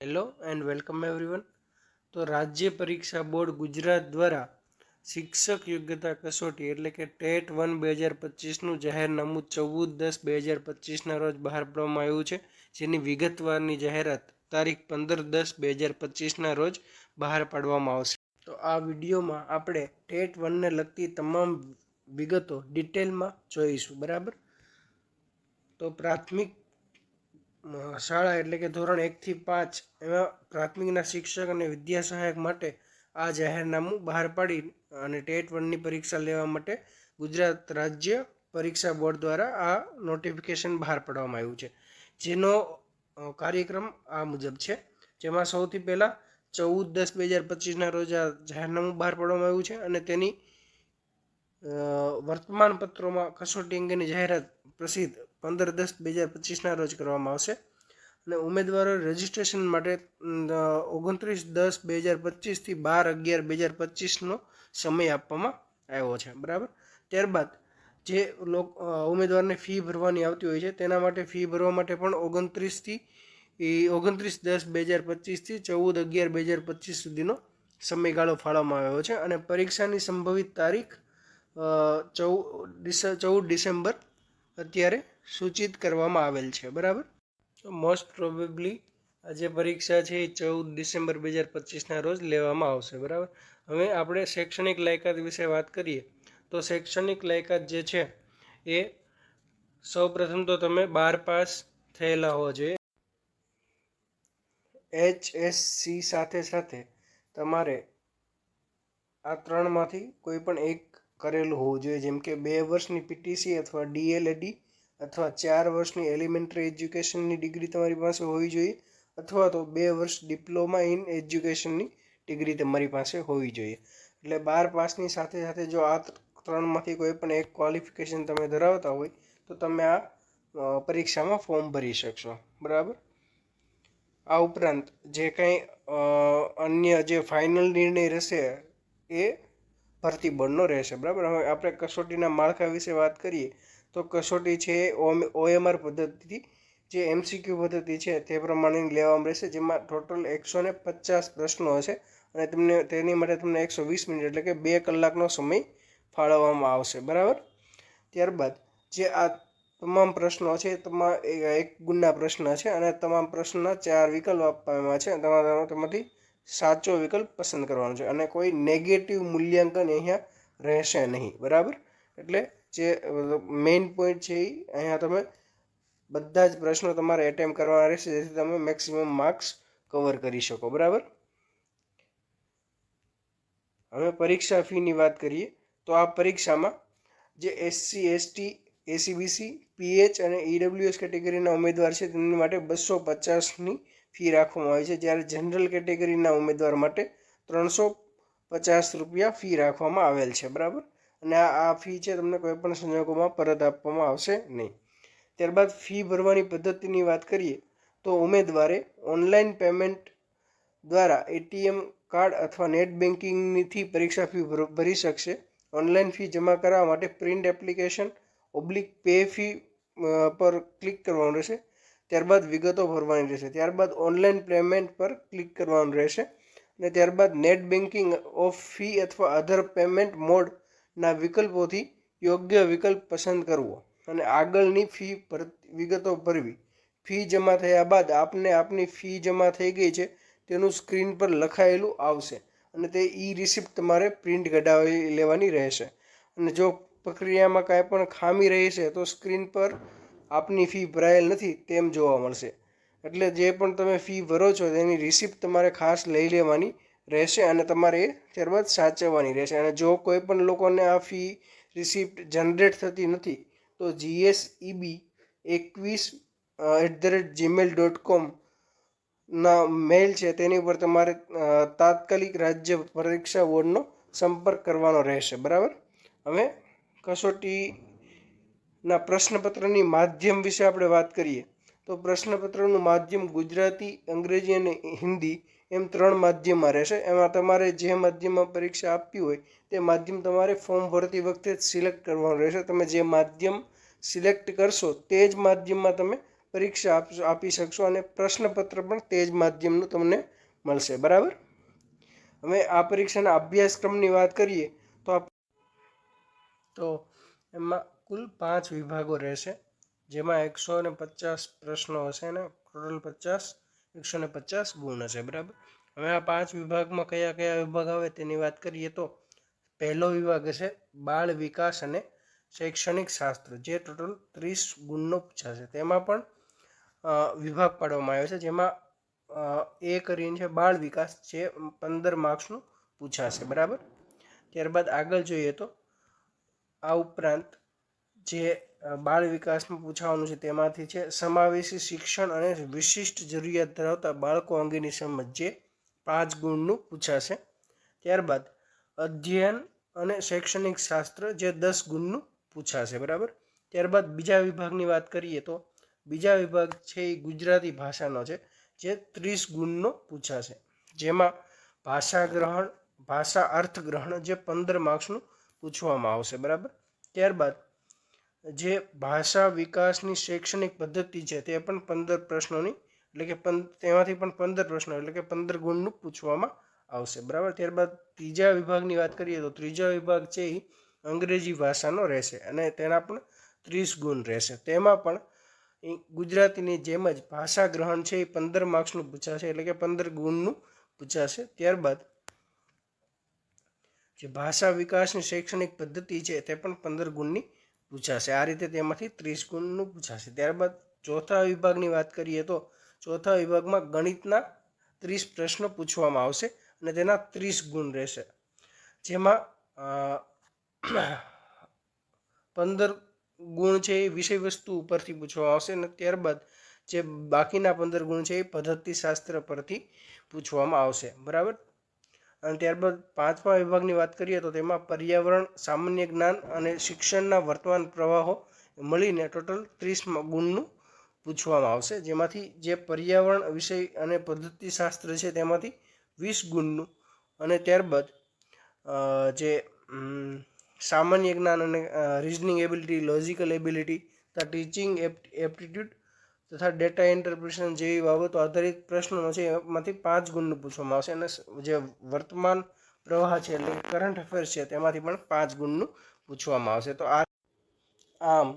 Hello and welcome everyone તો રાજ્ય પરીક્ષા બોર્ડ ગુજરાત દ્વારા શિક્ષક યોગ્યતા કસોટી એટલે કે ટેટ વન બે હજાર પચીસનું જાહેરનામું ચૌદ દસ બે હજાર પચીસના રોજ બહાર પાડવામાં આવ્યું છે. જેની વિગતવારની જાહેરાત તારીખ પંદર દસ બે હજાર પચીસના રોજ બહાર પાડવામાં આવશે. તો આ વિડીયોમાં આપણે ટેટ વનને લગતી તમામ વિગતો ડિટેલમાં જોઈશું. બરાબર? તો પ્રાથમિક શાળા એટલે કે ધોરણ એકથી પાંચ એવા પ્રાથમિકના શિક્ષક અને વિદ્યા સહાયક માટે આ જાહેરનામું બહાર પાડી અને ટેટ વનની પરીક્ષા લેવા માટે ગુજરાત રાજ્ય પરીક્ષા બોર્ડ દ્વારા આ નોટિફિકેશન બહાર પાડવામાં આવ્યું છે. જેનો કાર્યક્રમ આ મુજબ છે. જેમાં સૌથી પહેલાં ચૌદ દસ બે હજાર પચીસના રોજ આ જાહેરનામું બહાર પાડવામાં આવ્યું છે અને તેની વર્તમાનપત્રોમાં વર્તમાન પત્રોમાં કસોટી અંગેની જાહેરાત પ્રસિદ્ધ પંદર દસ બે હજાર પચીસના રોજ કરવામાં આવશે. અને ઉમેદવારો રજિસ્ટ્રેશન માટે ઓગણત્રીસ દસ બે હજાર પચીસથી બાર અગિયાર બે હજાર પચીસનો સમય આપવામાં આવ્યો છે. બરાબર? ત્યારબાદ જે લોક ઉમેદવારને ફી ભરવાની આવતી હોય છે, તેના માટે ફી ભરવા માટે પણ ઓગણત્રીસથી ઓગણત્રીસ દસ બે હજાર પચીસથી ચૌદ અગિયાર બે હજાર પચીસ સુધીનો સમયગાળો ફાળવવામાં આવ્યો છે. અને પરીક્ષાની સંભવિત તારીખ ચૌદ ડિસેમ્બર અત્યારે સૂચિત કરવામાં આવેલ છે, બરાબર? મોસ્ટ પ્રોબેબલી આ જે પરીક્ષા છે એ ચૌદ ડિસેમ્બર બે હજાર પચીસના રોજ લેવામાં આવશે, બરાબર? હવે આપણે શૈક્ષણિક લાયકાત વિશે વાત કરીએ, તો શૈક્ષણિક લાયકાત જે છે એ સૌપ્રથમ તો તમે બાર પાસ થયેલા હોવા જોઈએ. એચ એસ સી સાથે સાથે તમારે આ ત્રણમાંથી કોઈ પણ એક કરેલું હોવું જોઈએ. જેમ કે બે વર્ષની પીટીસી અથવા ડીએલએડી અથવા ચાર વર્ષની એલિમેન્ટરી એજ્યુકેશનની ડિગ્રી તમારી પાસે હોવી જોઈએ અથવા તો બે વર્ષ ડિપ્લોમા ઇન એજ્યુકેશનની ડિગ્રી તમારી પાસે હોવી જોઈએ. એટલે બાર પાસની સાથે સાથે જો આ ત્રણમાંથી કોઈ પણ એક ક્વોલિફિકેશન તમે ધરાવતા હોય તો તમે આ પરીક્ષામાં ફોર્મ ભરી શકશો. બરાબર? આ ઉપરાંત જે કંઈ અન્ય જે ફાઇનલ નિર્ણય રહેશે એ ભરતી બોર્ડનો રહેશે, બરાબર? હવે આપણે કસોટીના માળખા વિશે વાત કરીએ, તો કસોટી છે ઓએમઆર પદ્ધતિથી, જે એમસીક્યુ પદ્ધતિ છે, તે પ્રમાણે લેવામાં રહેશે, જેમાં ટોટલ એકસો ને પચાસ પ્રશ્નો હશે, અને તમને, તેની માટે તમને એકસો વીસ મિનિટ, એટલે કે બે કલાકનો સમય ફાળવવામાં આવશે, બરાબર? ત્યારબાદ, જે આ તમામ પ્રશ્નો છે, તમામ એક ગુણના પ્રશ્ન છે, અને તમામ પ્રશ્નના ચાર વિકલ્પ આપવામાં છે, તમારા તેમાંથી સાચો વિકલ્પ પસંદ કરવાનો છે અને કોઈ નેગેટિવ મૂલ્યાંકન અહીંયા રહેશે નહીં, બરાબર? એટલે જે મેઇન પોઈન્ટ છે એ, અહીંયા તમે બધા જ પ્રશ્નો તમારે એટેમ્પ કરવાના રહેશે, જેથી તમે મેક્સિમમ માર્ક્સ કવર કરી શકો, બરાબર? હવે પરીક્ષા ફીની વાત કરીએ, તો આ પરીક્ષામાં જે એસસી એસટી એસીબીસી પીએચ અને ઈડબ્લ્યુએસ કેટેગરીના ઉમેદવાર છે, તેમની માટે બસો પચાસની ફી રાખવામાં આવી છે. જ્યારે જનરલ કેટેગરીના ઉમેદવાર માટે ત્રણસો પચાસ રૂપિયા ફી રાખવામાં આવેલ છે. બરાબર? અને આ ફી છે તમને કોઈપણ સંજોગોમાં પરત આપવામાં આવશે નહીં. ત્યારબાદ ફી ભરવાની પદ્ધતિની વાત કરીએ, તો ઉમેદવારે ઓનલાઈન પેમેન્ટ દ્વારા એટીએમ કાર્ડ અથવા નેટ બેન્કિંગથી પરીક્ષા ફી ભરી શકશે. ઓનલાઈન ફી જમા કરાવવા માટે print application oblique pay fee પર ક્લિક કરવાનું રહેશે. ત્યારબાદ વિગતો ભરવાની રહેશે. ત્યારબાદ ઓનલાઈન પેમેન્ટ પર ક્લિક કરવાનું રહેશે. અને ત્યારબાદ નેટ બેન્કિંગ ઓફ ફી અથવા અધર પેમેન્ટ મોડના વિકલ્પોથી યોગ્ય વિકલ્પ પસંદ કરવો. અને આગળની ફી ભર, વિગતો ભરવી. ફી જમા થયા બાદ આપને આપની ફી જમા થઈ ગઈ છે, તેનું સ્ક્રીન પર લખાયેલું આવશે. અને તે ઈ રિસિપ્ટ તમારે પ્રિન્ટ કઢાવી લેવાની રહેશે. અને જો પ્રક્રિયામાં કાંઈ પણ ખામી રહી છે, તો સ્ક્રીન પર આપની ફી ભરાયેલ નથી તેમ જોવા મળશે. એટલે જે પણ તમે ફી ભરો છો તેની રિસિપ્ટ તમારે ખાસ લઈ લેવાની રહેશે અને તમારે એ ત્યારબાદ સાચવવાની રહેશે. અને જો કોઈ પણ લોકોને આ ફી રિસિપ્ટ જનરેટ થતી નથી, તો જીએસઈબી એકવીસ at the rate gmail dot com ના મેલ છે તેની ઉપર તમારે તાત્કાલિક રાજ્ય પરીક્ષા બોર્ડનો સંપર્ક કરવાનો રહેશે. બરાબર? હવે કસોટીના પ્રશ્નપત્રની માધ્યમ વિશે આપણે વાત કરીએ. તો પ્રશ્નપત્રનું માધ્યમ ગુજરાતી, અંગ્રેજી અને હિન્દી એમ ત્રણ માધ્યમમાં રહેશે. એમાં તમારે જે માધ્યમમાં પરીક્ષા આપવી હોય તે માધ્યમ તમારે ફોર્મ ભરતી વખતે જ સિલેક્ટ કરવાનું રહેશે. તમે જે માધ્યમ સિલેક્ટ કરશો તે જ માધ્યમમાં તમે પરીક્ષા આપશો આપી શકશો અને પ્રશ્નપત્ર પણ તે જ માધ્યમનું તમને મળશે. બરાબર? હવે આ પરીક્ષાના અભ્યાસક્રમની વાત કરીએ તો આપ તો એમાં કુલ પાંચ વિભાગો રહેશે, જેમાં એકસો ને પચાસ પ્રશ્નો હશે અને ટોટલ પચાસ, એકસો ને પચાસ ગુણ હશે, બરાબર? હવે આ પાંચ વિભાગમાં કયા કયા વિભાગ આવે તેની વાત કરીએ તો, પહેલો વિભાગ હશે બાળ વિકાસ અને શૈક્ષણિક શાસ્ત્ર, જે ટોટલ ત્રીસ ગુણનો પૂછાશે. તેમાં પણ વિભાગ પાડવામાં આવ્યો છે, જેમાં એ કરીને છે બાળ વિકાસ, જે પંદર માર્ક્સનું પૂછાશે, બરાબર? ત્યારબાદ આગળ જોઈએ તો, આ ઉપરાંત જે બાળ વિકાસમાં પૂછાવાનું છે તેમાંથી છે, સમાવેશી શિક્ષણ અને વિશિષ્ટ જરૂરિયાત ધરાવતા બાળકો અંગેની સમજ જે પાંચ ગુણનું પૂછાશે. ત્યારબાદ, અધ્યયન અને શૈક્ષણિક શાસ્ત્ર જે દસ ગુણનું પૂછાશે, બરાબર? ત્યારબાદ બીજા વિભાગની વાત કરીએ તો, બીજા વિભાગ છે એ ગુજરાતી ભાષાનો છે, જે ત્રીસ ગુણનો પૂછાશે. જેમાં ભાષા ગ્રહણ, ભાષા અર્થગ્રહણ જે પંદર માર્ક્સનું પૂછવામાં આવશે, બરાબર? ત્યારબાદ જે ભાષા વિકાસની શૈક્ષણિક પદ્ધતિ છે તે પણ પંદર પ્રશ્નોની, એટલે કે પં, તેમાંથી પણ પંદર પ્રશ્નો, એટલે કે પંદર ગુણનું પૂછવામાં આવશે. બરાબર? ત્યારબાદ ત્રીજા વિભાગની વાત કરીએ તો ત્રીજા વિભાગ છે એ અંગ્રેજી ભાષાનો રહેશે અને તેના પણ ત્રીસ ગુણ રહેશે. તેમાં પણ ગુજરાતીની જેમ જ ભાષા ગ્રહણ છે એ પંદર માર્ક્સનું પૂછાશે, એટલે કે પંદર ગુણનું પૂછાશે. ત્યારબાદ જે ભાષા વિકાસની શૈક્ષણિક પદ્ધતિ છે તે પણ પંદર ગુણની પૂછાશે. આ રીતે તેમાંથી ત્રીસ ગુણનું પૂછાશે. ત્યારબાદ ચોથા વિભાગની વાત કરીએ તો ચોથા વિભાગમાં ગણિતના ત્રીસ પ્રશ્નો પૂછવામાં આવશે અને તેના ત્રીસ ગુણ રહેશે. જેમાં પંદર ગુણ છે એ વિષય વસ્તુ ઉપરથી પૂછવામાં આવશે અને ત્યારબાદ જે બાકીના પંદર ગુણ છે એ પદ્ધતિશાસ્ત્ર પરથી પૂછવામાં આવશે. બરાબર? અને ત્યારબાદ પાંચમા વિભાગની વાત કરીએ તો તેમાં પર્યાવરણ, સામાન્ય જ્ઞાન અને શિક્ષણના વર્તમાન પ્રવાહો મળીને ટોટલ ત્રીસ ગુણનું પૂછવામાં આવશે. જેમાંથી જે પર્યાવરણ વિષય અને પદ્ધતિશાસ્ત્ર છે તેમાંથી વીસ ગુણનું અને ત્યારબાદ જે સામાન્ય જ્ઞાન અને રિઝનિંગ એબિલિટી લોજિકલ એબિલિટી તથા ટીચિંગ એપ્ટિટ્યૂડ તથા ડેટા ઇન્ટરપ્રિટેશન જેવી બાબતો આધારિત પ્રશ્નો છે, એમાંથી પાંચ ગુણનું પૂછવામાં આવશે અને જે વર્તમાન પ્રવાહ છે એટલે કરંટ અફેર્સ છે, તેમાંથી પણ પાંચ ગુણનું પૂછવામાં આવશે. તો આ આમ,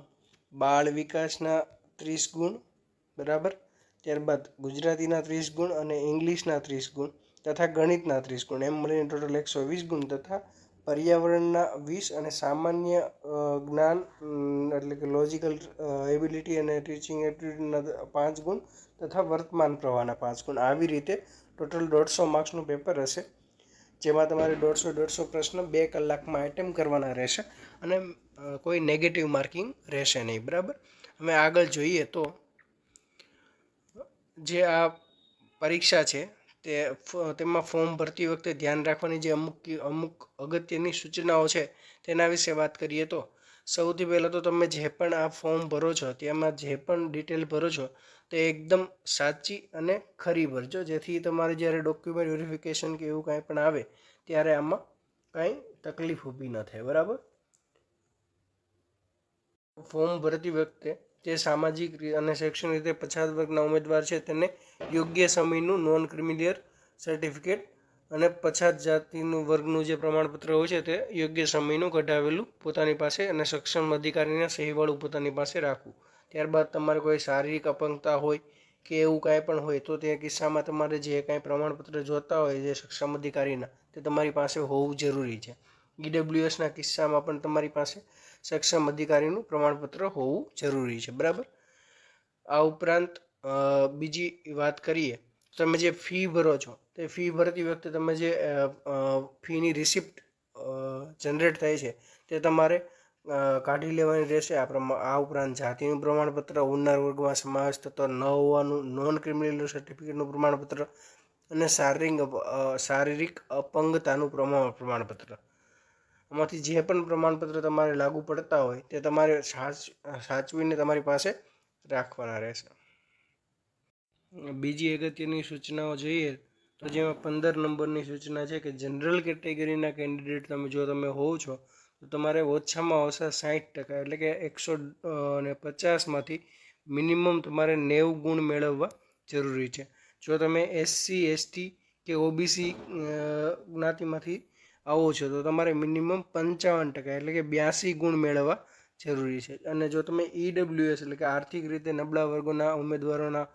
બાળ વિકાસના ત્રીસ ગુણ, બરાબર? ત્યારબાદ ગુજરાતીના ત્રીસ ગુણ અને ઇંગ્લિશના ત્રીસ ગુણ તથા ગણિતના ત્રીસ ગુણ, એમ મળીને ટોટલ એકસો વીસ ગુણ તથા પર્યાવરણના વીસ અને સામાન્ય જ્ઞાન એટલે કે લોજિકલ એબિલિટી અને ટીચિંગ એપ્ટિટ્યૂડના પાંચ ગુણ તથા વર્તમાન પ્રવાહના પાંચ ગુણ. આવી રીતે ટોટલ દોઢસો માર્ક્સનું પેપર હશે. જેમાં તમારે દોઢસો દોઢસો પ્રશ્ન બે કલાકમાં એટેમ્પ કરવાના રહેશે અને કોઈ નેગેટિવ માર્કિંગ રહેશે નહીં. બરાબર? અમે આગળ જોઈએ તો જે આ પરીક્ષા છે તે તેમાં ફોર્મ ભરતી વખતે ધ્યાન રાખવાની જે અમુક અમુક અગત્યની સૂચનાઓ છે, તેના વિશે વાત કરીએ તો, સૌથી પહેલાં તો તમે જે પણ આ ફોર્મ ભરો છો, તેમાં જે પણ ડિટેલ ભરો છો, તે એકદમ સાચી અને ખરી ભરજો. જેથી તમારે જ્યારે ડોક્યુમેન્ટ વેરિફિકેશન કે એવું કાંઈ પણ આવે, ત્યારે આમાં કાંઈ તકલીફ ઊભી ન થાય. બરાબર? ફોર્મ ભરતી વખતે જે સામાજિક અને શૈક્ષણિક રીતે પછાત વર્ગના ઉમેદવાર છે, તેને યોગ્ય સમયનું નોન ક્રિમિલિયર સર્ટિફિકેટ અને પછાત જાતિનું વર્ગનું જે પ્રમાણપત્ર હોય છે, તે યોગ્ય સમયનું કઢાવેલું પોતાની પાસે અને સક્ષમ અધિકારીના સહીવાળું પોતાની પાસે રાખવું. ત્યારબાદ તમારે કોઈ શારીરિક અપંગતા હોય કે એવું કાંઈ પણ હોય, તો તે કિસ્સામાં તમારે જે કાંઈ પ્રમાણપત્ર જોતા હોય જે સક્ષમ અધિકારીના, તે તમારી પાસે હોવું જરૂરી છે. ઈડબ્લ્યુએસના કિસ્સામાં પણ તમારી પાસે સક્ષમ અધિકારીનું પ્રમાણપત્ર હોવું જરૂરી છે, બરાબર? આ ઉપરાંત બીજી વાત કરીએ, તમે જે ફી ભરો છો, તે ફી ભરતી વખતે તમે જે ફીની રિસિપ્ટ જનરેટ થાય છે, તે તમારે કાઢી લેવાની રહેશે. આ પ્રમાણ આ ઉપરાંત જાતિનું પ્રમાણપત્ર ઉન્નર વર્ગમાં સમાવેશ થતો ન હોવાનું નોન ક્રિમિનલ સર્ટિફિકેટનું પ્રમાણપત્ર અને શારીરિક શારીરિક અપંગતાનું પ્રમાણ પ્રમાણપત્ર. આમાંથી જે પણ પ્રમાણપત્ર તમારે લાગુ પડતા હોય તે તમારે સાચ, સાચવીને તમારી પાસે રાખવાના રહેશે. બીજી અગત્યની સૂચનાઓ જોઈએ તો જેમાં પંદર નંબરની સૂચના છે કે જનરલ કેટેગરીના કેન્ડિડેટ તમે જો તમે હોવ છો, તો તમારે ઓછામાં ઓછા સાઠ ટકા એટલે કે એકસો ને પચાસમાંથી મિનિમમ તમારે નેવું ગુણ મેળવવા જરૂરી છે. જો તમે એસસી, એસટી કે ઓબીસી જ્ઞાતિમાંથી આવો છો તો તમારે મિનિમમ પંચાવન ટકા એટલે કે બ્યાસી ગુણ મેળવવા જરૂરી છે. અને જો તમે ઈડબ્લ્યુએસ એટલે કે આર્થિક રીતે નબળા વર્ગોના ઉમેદવારોના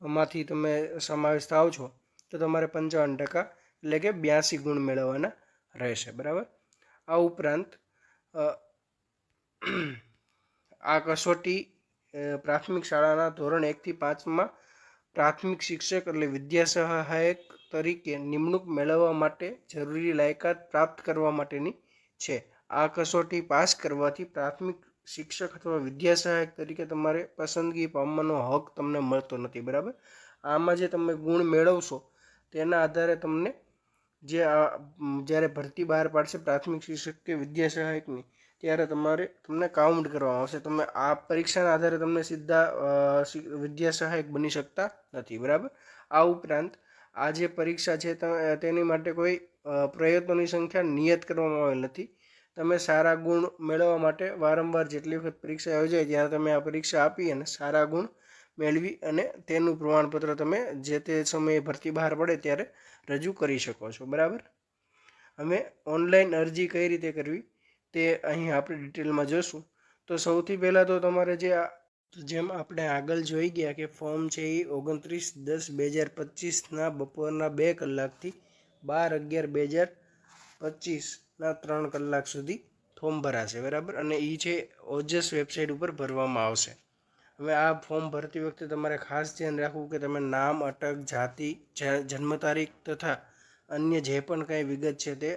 માંથી તમે સમાવેશ થાવ છો, તો તમારે પંચાવન ટકા એટલે કે બ્યાસી ગુણ મેળવવાના રહેશે. બરાબર? આ ઉપરાંત આ કસોટી પ્રાથમિક શાળાના ધોરણ એકથી પાંચમાં પ્રાથમિક શિક્ષક એટલે વિદ્યા સહાયક તરીકે નિમણૂક મેળવવા માટે જરૂરી લાયકાત પ્રાપ્ત કરવા માટેની છે. આ કસોટી પાસ કરવાથી પ્રાથમિક શિક્ષક અથવા વિદ્યા સહાયક તરીકે તમારે પસંદગી પામવાનો હક તમને મળતો નથી, બરાબર? આમાં જે તમે ગુણ મેળવશો તેના આધારે તમને જે આ જ્યારે ભરતી બહાર પાડશે પ્રાથમિક શિક્ષક કે વિદ્યા સહાયકની ત્યારે તમારે તમને કાઉન્ટ કરવામાં આવશે. તમે આ પરીક્ષાના આધારે તમને સીધા વિદ્યા સહાયક બની શકતા નથી, બરાબર? આ ઉપરાંત આ જે પરીક્ષા છે તેની માટે કોઈ પ્રયત્નોની સંખ્યા નિયત કરવામાં આવેલ નથી. તમે સારા ગુણ મેળવવા માટે વારંવાર જેટલી વખત પરીક્ષા યોજાય ત્યારે તમે આ પરીક્ષા આપી અને સારા ગુણ મેળવી અને તેનું પ્રમાણપત્ર તમે જે તે સમયે ભરતી બહાર પડે ત્યારે રજૂ કરી શકો છો. બરાબર? અમે ઓનલાઈન અરજી કઈ રીતે કરવી તે અહીં આપણે ડિટેલમાં જોશું. તો સૌથી પહેલાં તો તમારે જે આ જેમ આપણે આગળ જોઈ ગયા કે ફોર્મ છે એ ઓગણત્રીસ દસ બે હજાર પચીસના બપોરના બે કલાકથી બાર અગિયાર બે હજાર પચીસના ત્રણ કલાક સુધી ફોર્મ ભરાશે, બરાબર? અને એ છે ઓજસ વેબસાઇટ ઉપર ભરવામાં આવશે. હવે આ ફોર્મ ભરતી વખતે તમારે ખાસ ધ્યાન રાખવું કે તમે નામ, અટક, જાતિ જન્મ તારીખ તથા અન્ય જે પણ કાંઈ વિગત છે તે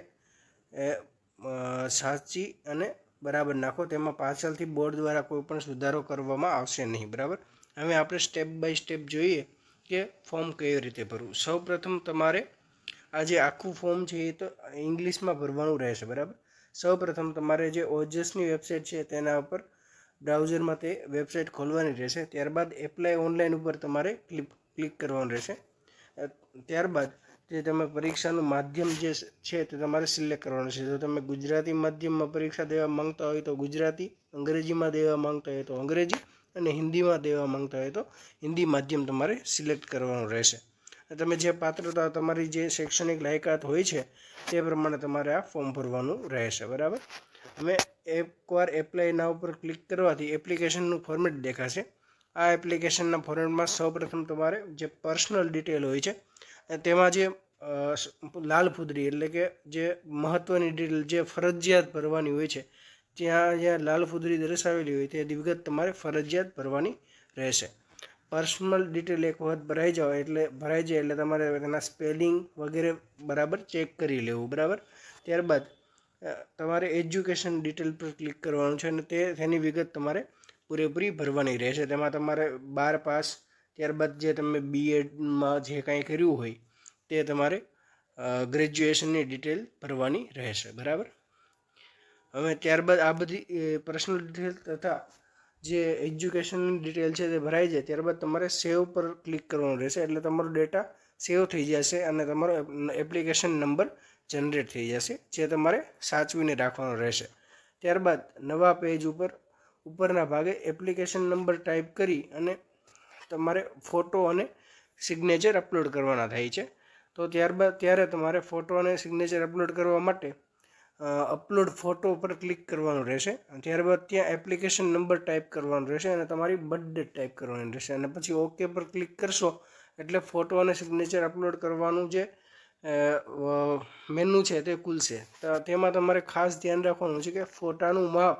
સાચી અને બરાબર નાખો, તેમાં પાછળથી બોર્ડ દ્વારા કોઈ પણ સુધારો કરવામાં આવશે નહીં, બરાબર? હવે આપણે સ્ટેપ બાય સ્ટેપ જોઈએ કે ફોર્મ કેવી રીતે ભરવું. સૌ પ્રથમ તમારે આ જે આખું ફોર્મ છે એ તો ઇંગ્લિશમાં ભરવાનું રહેશે, બરાબર? સૌ પ્રથમ તમારે જે ઓજસની વેબસાઇટ છે તેના ઉપર બ્રાઉઝરમાં તે વેબસાઇટ ખોલવાની રહેશે. ત્યારબાદ એપ્લાય ઓનલાઈન ઉપર તમારે ક્લિક ક્લિક કરવાનું રહેશે. ત્યારબાદ જે તમે પરીક્ષાનું માધ્યમ જે છે તે તમારે સિલેક્ટ કરવાનું છે. જો તમે ગુજરાતી માધ્યમમાં પરીક્ષા દેવા માંગતા હોય તો ગુજરાતી, અંગ્રેજીમાં દેવા માંગતા હોય તો અંગ્રેજી અને હિન્દીમાં દેવા માંગતા હોય તો હિન્દી માધ્યમ તમારે સિલેક્ટ કરવાનું રહેશે. તમે જે પાત્રતા તમારી જે શૈક્ષણિક લાયકાત હોય છે તે પ્રમાણે તમારે આ ફોર્મ ભરવાનું રહેશે. બરાબર? હવે એકવાર એપ્લાયના ઉપર ક્લિક કરવાથી એપ્લિકેશનનું ફોર્મેટ દેખાશે. આ એપ્લિકેશનના ફોર્મેટમાં સૌપ્રથમ તમારે જે પર્સનલ ડિટેલ હોય છે તેમાં જે લાલ ફૂદરી એટલે કે જે મહત્ત્વની ડિટેલ જે ફરજિયાત ભરવાની હોય છે, ત્યાં જ્યાં લાલ ફૂદરી દર્શાવેલી હોય, તે વિગત તમારે ફરજિયાત ભરવાની રહેશે. પર્સનલ ડિટેલ એક વખત ભરાઈ જાવ એટલે, ભરાઈ જાય એટલે તમારે તેના સ્પેલિંગ વગેરે બરાબર ચેક કરી લેવું, બરાબર? ત્યારબાદ તમારે એજ્યુકેશન ડિટેલ પર ક્લિક કરવાનું છે અને તે, તેની વિગત તમારે પૂરેપૂરી ભરવાની રહેશે. તેમાં તમારે બાર પાસ ત્યારબાદ જે તમે બીએડમાં જે કાંઈ કર્યું હોય, તે તમારે ગ્રેજ્યુએશનની ડિટેલ ભરવાની રહેશે, બરાબર? હવે ત્યારબાદ આ બધી પર્સનલ ડિટેલ તથા જે એજ્યુકેશનની ડિટેલ છે તે ભરાઈ જાય, ત્યારબાદ તમારે સેવ પર ક્લિક કરવાનું રહેશે, એટલે તમારો ડેટા સેવ થઈ જશે અને તમારો એપ્લિકેશન નંબર જનરેટ થઈ જશે, જે તમારે સાચવીને રાખવાનો રહેશે. ત્યારબાદ નવા પેજ ઉપર, ઉપરના ભાગે એપ્લિકેશન નંબર ટાઈપ કરી અને તમારે ફોટો અને સિગ્નેચર અપલોડ કરવાના થાય છે. તો ત્યારબાદ, ત્યારે તમારે ફોટો અને સિગ્નેચર અપલોડ કરવા માટે અપલોડ ફોટો પર ક્લિક કરવાનું રહેશે. ત્યારબાદ ત્યાં એપ્લિકેશન નંબર ટાઈપ કરવાનો રહેશે અને તમારી બર્થડેટ ટાઈપ કરવાની રહેશે. અને પછી ઓકે પર ક્લિક કરશો, એટલે ફોટો અને સિગ્નેચર અપલોડ કરવાનું જે મેનુ છે તે ખુલશે. તેમાં તમારે ખાસ ધ્યાન રાખવાનું છે કે ફોટાનું માપ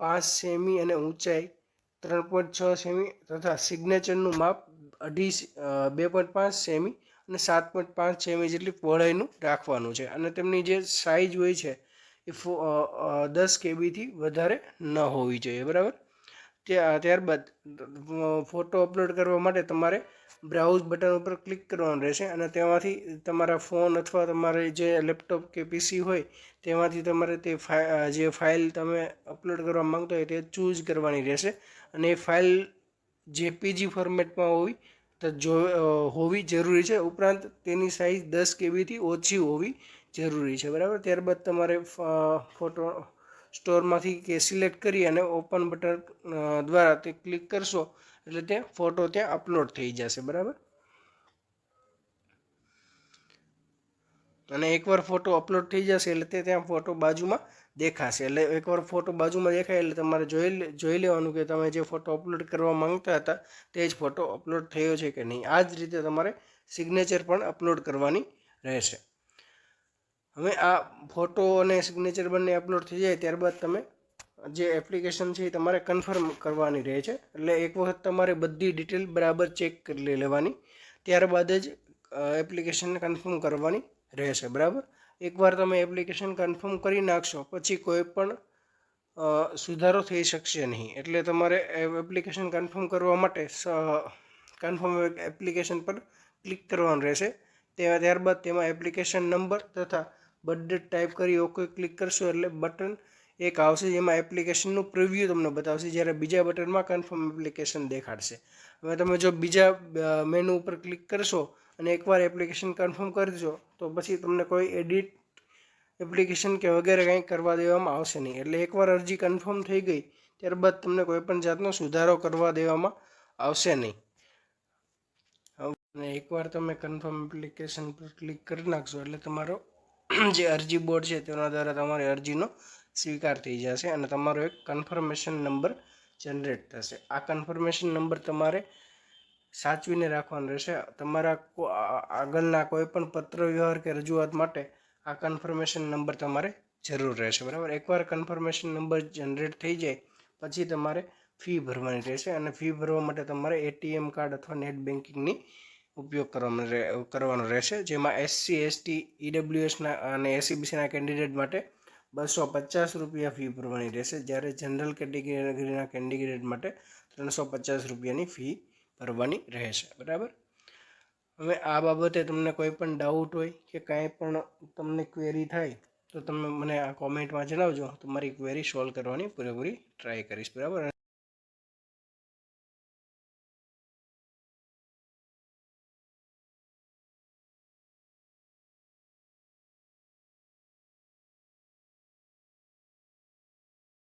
પાંચ સેમી અને ઊંચાઈ ત્રણ પોઈન્ટ છ સેમી તથા સિગ્નેચરનું માપ અઢી બે પોઈન્ટ પાંચ સેમી અને સાત પોઈન્ટ પાંચ સેમી જેટલી પહોળાઈનું રાખવાનું છે. અને તેમની જે સાઇઝ હોય છે એ ફો- દસ કેબીથી વધારે ન હોવી જોઈએ. બરાબર? ત્યાં, ત્યારબાદ ફોટો અપલોડ કરવા માટે તમારે બ્રાઉઝ બટન ઉપર ક્લિક કરવાનું રહેશે અને તેમાંથી તમારા ફોન અથવા તમારે જે લેપટોપ કે પીસી હોય તેમાંથી તમારે તે ફાઈ જે ફાઇલ તમે અપલોડ કરવા માંગતા હોય તે ચૂઝ કરવાની રહેશે. અને એ ફાઇલ જેપીજી ફોર્મેટમાં હોવી તો જો હોવી જરૂરી છે. ઉપરાંત તેની સાઇઝ દસ કેબીથી ઓછી હોવી જરૂરી છે. બરાબર? ત્યારબાદ તમારે ફોટો સ્ટોરમાંથી કે સિલેક્ટ કરી અને ઓપન બટન દ્વારા તે ક્લિક કરશો એટલે તે ફોટો ત્યાં અપલોડ થઈ જશે. બરાબર? અને એકવાર ફોટો અપલોડ થઈ જશે એટલે તે ત્યાં ફોટો બાજુમાં દેખાશે. એટલે એકવાર ફોટો બાજુમાં દેખાય એટલે તમારે જોઈ જોઈ લેવાનું કે તમે જે ફોટો અપલોડ કરવા માંગતા હતા તે જ ફોટો અપલોડ થયો છે કે નહીં. આ જ રીતે તમારે સિગ્નેચર પણ અપલોડ કરવાની રહેશે. હવે આ ફોટો અને સિગ્નેચર બંને અપલોડ થઈ જાય ત્યારબાદ તમે જે એપ્લિકેશન છે એ તમારે કન્ફર્મ કરવાની રહે છે. એટલે એક વખત તમારે બધી ડિટેલ બરાબર ચેક કરી લેવાની. ત્યારબાદ જ એપ્લિકેશનને કન્ફર્મ કરવાની રહેશે. બરાબર? એકવાર તમે એપ્લિકેશન કન્ફર્મ કરી નાખશો, પછી કોઈ પણ સુધારો થઈ શકશે નહીં. એટલે તમારે એપ્લિકેશન કન્ફર્મ કરવા માટે કન્ફર્મ એપ્લિકેશન પર ક્લિક કરવાનું રહેશે. તે ત્યારબાદ તેમાં એપ્લિકેશન નંબર તથા બર્થડેટ ટાઈપ કરી ઓકે ક્લિક કરશો એટલે બટન એક આવશે જેમાં એપ્લિકેશનનું પ્રિવ્યૂ તમને બતાવશે જ્યારે બીજા બટનમાં કન્ફર્મ એપ્લિકેશન દેખાડશે. હવે તમે જો બીજા મેનુ ઉપર ક્લિક કરશો અને એકવાર એપ્લિકેશન કન્ફર્મ કરજો, તો પછી તમને કોઈ એડિટ એપ્લિકેશન કે વગેરે કંઈ કરવા દેવામાં આવશે નહીં. એટલે એકવાર અરજી કન્ફર્મ થઈ ગઈ, ત્યારબાદ તમને કોઈ પણ જાતનો સુધારો કરવા દેવામાં આવશે નહીં. અને એકવાર તમે કન્ફર્મ એપ્લિકેશન પર ક્લિક કરી નાખશો, એટલે તમારો જે અરજી બોર્ડ છે, તેના દ્વારા તમારી અરજીનો સ્વીકાર થઈ જશે અને તમારો એક કન્ફર્મેશન નંબર જનરેટ થશે. આ કન્ફર્મેશન નંબર તમારે સાચવીને રાખવાનું રહેશે. તમારા આગળના કોઈ પણ પત્ર વ્યવહાર કે રજૂઆત માટે આ કન્ફર્મેશન નંબર તમારે જરૂર રહેશે, બરાબર? એકવાર કન્ફર્મેશન નંબર જનરેટ થઈ જાય, પછી તમારે ફી ભરવાની રહેશે અને ફી ભરવા માટે તમારે એટીએમ કાર્ડ અથવા નેટ બેન્કિંગની ઉપયોગ કરવાનો કરવાનો રહેશે, જેમાં એસસી એસટી ઈડબ્લ્યુએસના અને એસીબીસીના કેન્ડિડેટ માટે બસો પચાસ રૂપિયા ફી ભરવાની રહેશે. જ્યારે જનરલ કેટેગરીના કેન્ડિડેટ માટે ત્રણસો પચાસ રૂપિયાની ફી ભરવાની રહેશે, બરાબર? હવે આ બાબતે તમને કોઈ પણ ડાઉટ હોય કે કાંઈ પણ તમને ક્વેરી થાય, તો તમે મને આ કોમેન્ટમાં જણાવજો. તમારી ક્વેરી સોલ્વ કરવાની પૂરેપૂરી ટ્રાય કરીશ, બરાબર?